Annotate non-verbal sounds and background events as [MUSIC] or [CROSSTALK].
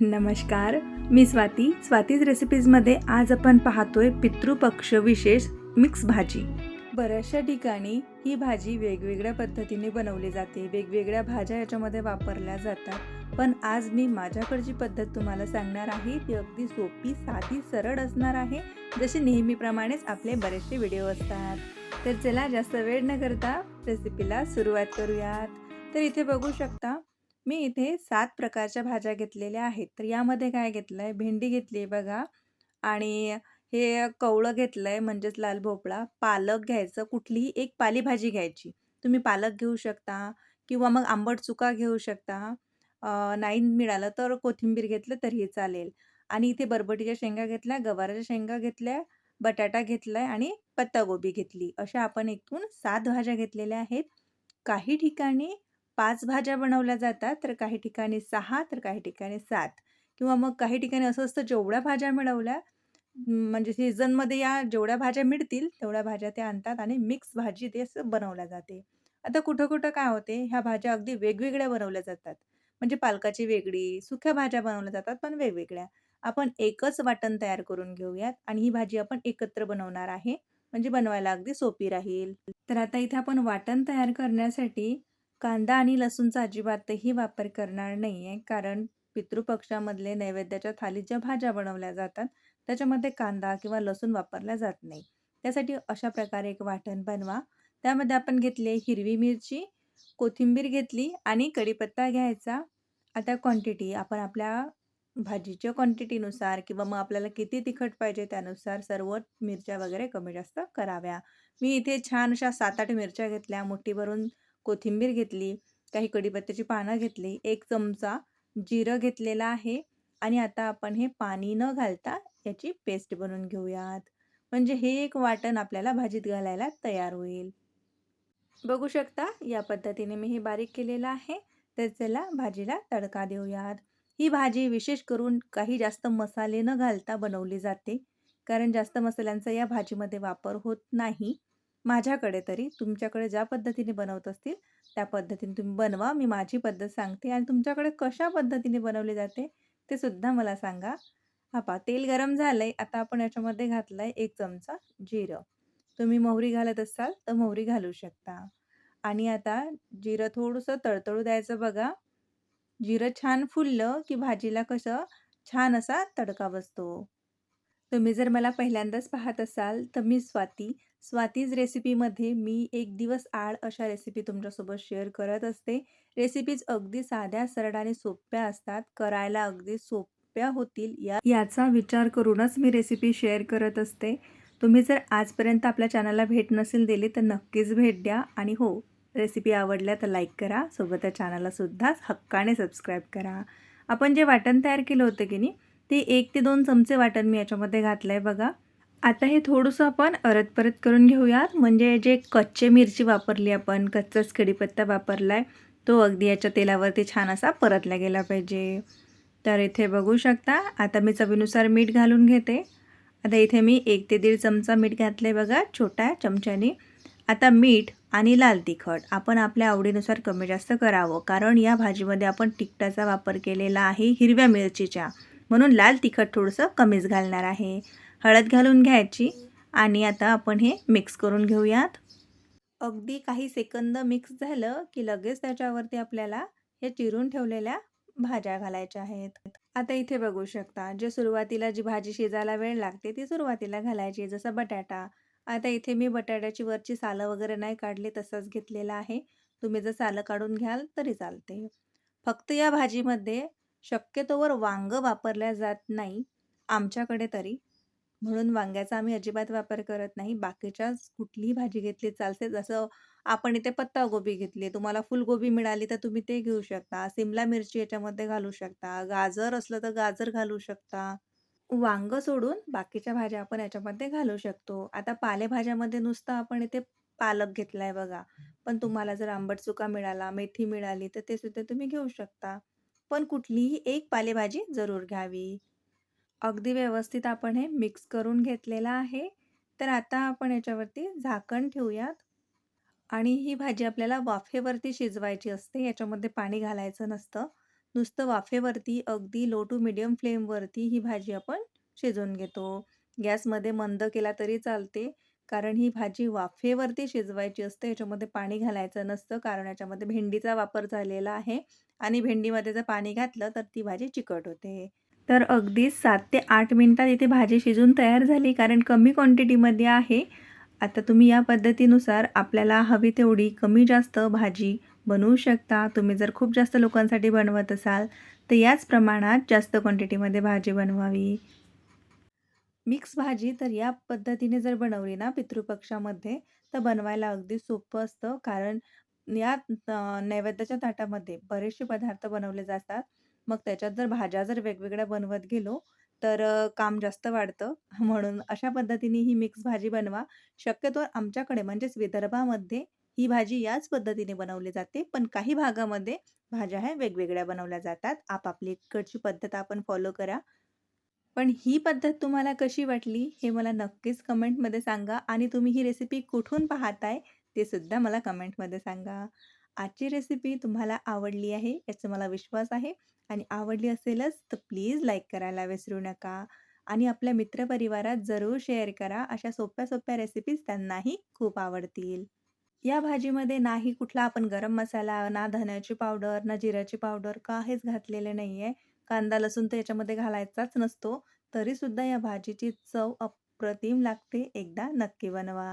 नमस्कार मी स्वाती. स्वातीज रेसिपीजमध्ये आज आपण पाहतोय पितृपक्ष विशेष मिक्स भाजी. बऱ्याचशा ठिकाणी ही भाजी वेगवेगळ्या पद्धतीने बनवली जाते. वेगवेगळ्या भाज्या याच्यामध्ये वापरल्या जातात. पण आज मी माझ्याकडची पद्धत तुम्हाला सांगणार आहे. ती अगदी सोपी साधी सरळ असणार आहे. जशी नेहमीप्रमाणेच आपले बरेचसे व्हिडिओ असतात. तर चला जास्त वेळ न करता रेसिपीला सुरुवात करूयात. तर इथे बघू शकता मी इथे सात प्रकारच्या भाज्या घेतलेल्या आहेत. तर यामध्ये काय घेतलं आहे भेंडी घेतली आहे बघा आणि हे कवळं घेतलं आहे म्हणजेच लाल भोपळा. पालक घ्यायचं कुठलीही एक पालेभाजी घ्यायची. तुम्ही पालक घेऊ शकता किंवा मग आंबट चुका घेऊ शकता. नाही मिळालं तर कोथिंबीर घेतलं तरीही चालेल. आणि इथे बरबटीच्या शेंगा घेतल्या गवाराच्या शेंगा घेतल्या बटाटा घेतला आहे आणि पत्तागोबी घेतली. अशा आपण एकूण सात भाज्या घेतलेल्या आहेत. काही ठिकाणी पाच भाज्या बनवल्या जातात तर काही ठिकाणी सहा तर काही ठिकाणी सात. किंवा मग काही ठिकाणी असं असतं जेवढ्या भाज्या मिळवल्या म्हणजे सीझनमध्ये या जेवढ्या भाज्या मिळतील तेवढ्या भाज्या ते आणतात आणि मिक्स भाजी ते असं बनवल्या जाते. आता कुठं कुठं काय होते ह्या भाज्या अगदी वेगवेगळ्या बनवल्या जातात. म्हणजे पालकाची वेगळी सुक्या भाज्या बनवल्या जातात पण वेगवेगळ्या. आपण एकच वाटण तयार करून घेऊयात आणि ही भाजी आपण एकत्र बनवणार आहे. म्हणजे बनवायला अगदी सोपी राहील. तर आता इथे आपण वाटण तयार करण्यासाठी कांदा आणि लसूणचा अजिबातही वापर करणार नाही आहे कारण पितृपक्षामधले नैवेद्याच्या थालीत ज्या भाज्या बनवल्या जातात त्याच्यामध्ये कांदा किंवा लसूण वापरला जात नाही. त्यासाठी अशा प्रकारे एक वाटण बनवा. त्यामध्ये आपण घेतले हिरवी मिरची कोथिंबीर घेतली आणि कढीपत्ता घ्यायचा. आता क्वांटिटी आपण आपल्या भाजीच्या क्वांटिटीनुसार किंवा मग आपल्याला किती तिखट पाहिजे त्यानुसार सर्व मिरच्या वगैरे कमी जास्त कराव्या. मी इथे छान अशा सात आठ मिरच्या घेतल्या. मुठी भरून कोथिंबीर घेतली काही कढीपत्त्याची पानं घेतली एक चमचा जिरं घेतलेला आहे आणि आता आपण हे पाणी न घालता याची पेस्ट बनवून घेऊयात. म्हणजे हे एक वाटण आपल्याला भाजीत घालायला तयार होईल. बघू शकता या पद्धतीने मी हे बारीक केलेलं आहे. तर चला भाजीला तडका देऊयात. ही भाजी विशेष करून काही जास्त मसाले न घालता बनवली जाते. कारण जास्त मसाल्यांचा या भाजीमध्ये वापर होत नाही. माझ्याकडे तरी तुमच्याकडे ज्या पद्धतीने बनवत असतील त्या पद्धतीने तुम्ही बनवा. मी माझी पद्धत सांगते आणि तुमच्याकडे कशा पद्धतीने बनवली जाते ते सुद्धा मला सांगा. हा पहा तेल गरम झालं आहे आता आपण याच्यामध्ये घातलं आहे एक चमचा जिरं. तुम्ही मोहरी घालत असाल तर मोहरी घालू शकता. आणि आता जिरं थोडंसं तळतळू द्यायचं बघा. जिरं छान फुललं की भाजीला कसं छान असा तडका बसतो. तुम्ही जर मला पहिल्यांदाच पाहत असाल तर मी स्वाती स्वातीज रेसिपीमध्ये मी एक दिवस आड अशा रेसिपी तुमच्यासोबत शेअर करत असते. रेसिपीज अगदी साध्या सरळ आणि सोप्या असतात. करायला अगदी सोप्या होतील या याचा विचार करूनच मी रेसिपी शेअर करत असते. तुम्ही जर आजपर्यंत आपल्या चॅनलला भेट नसेल दिली तर नक्कीच भेट द्या आणि हो रेसिपी आवडल्या तर लाईक करा. सोबत त्या चॅनललासुद्धा हक्काने सबस्क्राईब करा. आपण जे वाटण तयार केलं होतं की नाही ते एक ते दोन चमचे वाटण मी याच्यामध्ये घातलं आहे बघा. आता हे थोडंसं आपण अरत परत करून घेऊयात. म्हणजे जे कच्चे मिरची वापरली आपण कच्चाच कढीपत्ता वापरला आहे तो अगदी याच्या तेलावरती छान असा परतला गेला पाहिजे. तर इथे बघू शकता आता मी चवीनुसार मीठ घालून घेते. आता इथे मी एक ते दीड चमचा मीठ घातलं आहे बघा छोट्या चमच्याने. आता मीठ आणि लाल तिखट आपण आपल्या आवडीनुसार कमी जास्त करावं कारण या भाजीमध्ये आपण तिखटाचा वापर केलेला आहे हिरव्या मिरचीच्या. म्हणून लाल तिखट थोडंसं कमीच घालणार आहे. हळद घालून घ्यायची आणि आता आपण हे मिक्स करून घेऊयात. अगदी काही सेकंद मिक्स झालं की लगेच त्याच्यावरती आपल्याला हे चिरून ठेवलेल्या भाज्या घालायच्या आहेत. आता इथे बघू शकता जे सुरुवातीला जी भाजी शिजायला वेळ लागते ती सुरुवातीला घालायची जसं बटाटा. आता इथे मी बटाट्याची वरची सालं वगैरे नाही काढली तसंच घेतलेलं आहे. तुम्ही जर सालं काढून घ्याल तरी चालते. फक्त या भाजीमध्ये शक्यतोवर वांगं वापरल्या जात नाही आमच्याकडे तरी. म्हणून वांग्याचा आम्ही अजिबात वापर करत नाही. बाकीच्या कुठलीही भाजी घेतली चालते. जसं आपण इथे पत्तागोबी घेतली तुम्हाला फुलगोबी मिळाली तर तुम्ही ते घेऊ शकता. सिमला मिरची याच्यामध्ये घालू शकता. गाजर असलं तर गाजर घालू शकता. वांगं सोडून बाकीच्या भाज्या आपण याच्यामध्ये घालू शकतो. आता पालेभाज्यामध्ये नुसतं आपण इथे पालक घेतलाय बघा. पण तुम्हाला जर आंबट चुका मिळाला मेथी मिळाली तर ते सुद्धा तुम्ही घेऊ शकता. पण कुठलीही एक पालेभाजी जरूर घ्यावी. अगदी व्यवस्थित आपण हे मिक्स करून घेतलेलं आहे तर आता आपण याच्यावरती झाकण ठेवूयात आणि ही भाजी आपल्याला वाफेवरती शिजवायची असते याच्यामध्ये पाणी घालायचं नसतं नुसतं वाफेवरती अगदी लो टू मीडियम फ्लेमवरती ही भाजी आपण शिजवून घेतो. गॅसमध्ये मंद केला तरी चालते, कारण ही भाजी वाफेवरती शिजवायची असते. याच्यामध्ये पाणी घालायचं नसतं, कारण याच्यामध्ये भेंडीचा वापर झालेला आहे आणि भेंडीमध्ये जर पाणी घातलं तर ती भाजी चिकट होते. तर अगदी सात ते आठ मिनटात इथे भाजी शिजून तयार झाली, कारण कमी क्वांटिटीमध्ये आहे. आता तुम्ही या पद्धतीनुसार आपल्याला हवी तेवढी कमी जास्त भाजी बनवू शकता. तुम्ही जर खूप जास्त लोकांसाठी बनवत असाल, तर याच प्रमाणात जास्त क्वांटिटीमध्ये भाजी बनवावी. मिक्स भाजी तर या पद्धतीने जर बनवली ना पितृपक्षामध्ये, तर बनवायला अगदी सोपं असतं. कारण या नैवेद्याच्या ताटामध्ये बरेचसे पदार्थ बनवले जातात. मग त्याच्यात जर भाज्या जर वेगवेगळ्या बनवत गेलो, तर अ, काम जास्त वाढतं. [LAUGHS] म्हणून अशा पद्धतीने ही मिक्स भाजी बनवा. शक्यतो आमच्याकडे म्हणजेच विदर्भामध्ये ही भाजी याच पद्धतीने बनवली जाते. पण काही भागामध्ये भाज्या ह्या वेगवेगळ्या बनवल्या जातात. आपापली इकडची पद्धत आपण फॉलो करा. पण ही पद्धत तुम्हाला कशी वाटली हे मला नक्कीच कमेंटमध्ये सांगा आणि तुम्ही ही रेसिपी कुठून पाहताय ते सुद्धा मला कमेंटमध्ये सांगा. आजची रेसिपी तुम्हाला आवडली आहे याचा मला विश्वास आहे आणि आवडली असेलच तर प्लीज लाईक करायला विसरू नका आणि आपल्या मित्रपरिवारात जरूर शेअर करा. अशा सोप्या-सोप्या रेसिपीज त्यांनाही खूप आवडतील. या भाजीमध्ये नाही कुठला आपण गरम मसाला, ना धन्याची पावडर, ना जिऱ्याची पावडर काहीच घातलेले आहे कांदा, लसूण तर याच्यामध्ये घालायचाच नसतो. तरीसुद्धा या भाजीची चव अप्रतिम लागते. एकदा नक्की बनवा.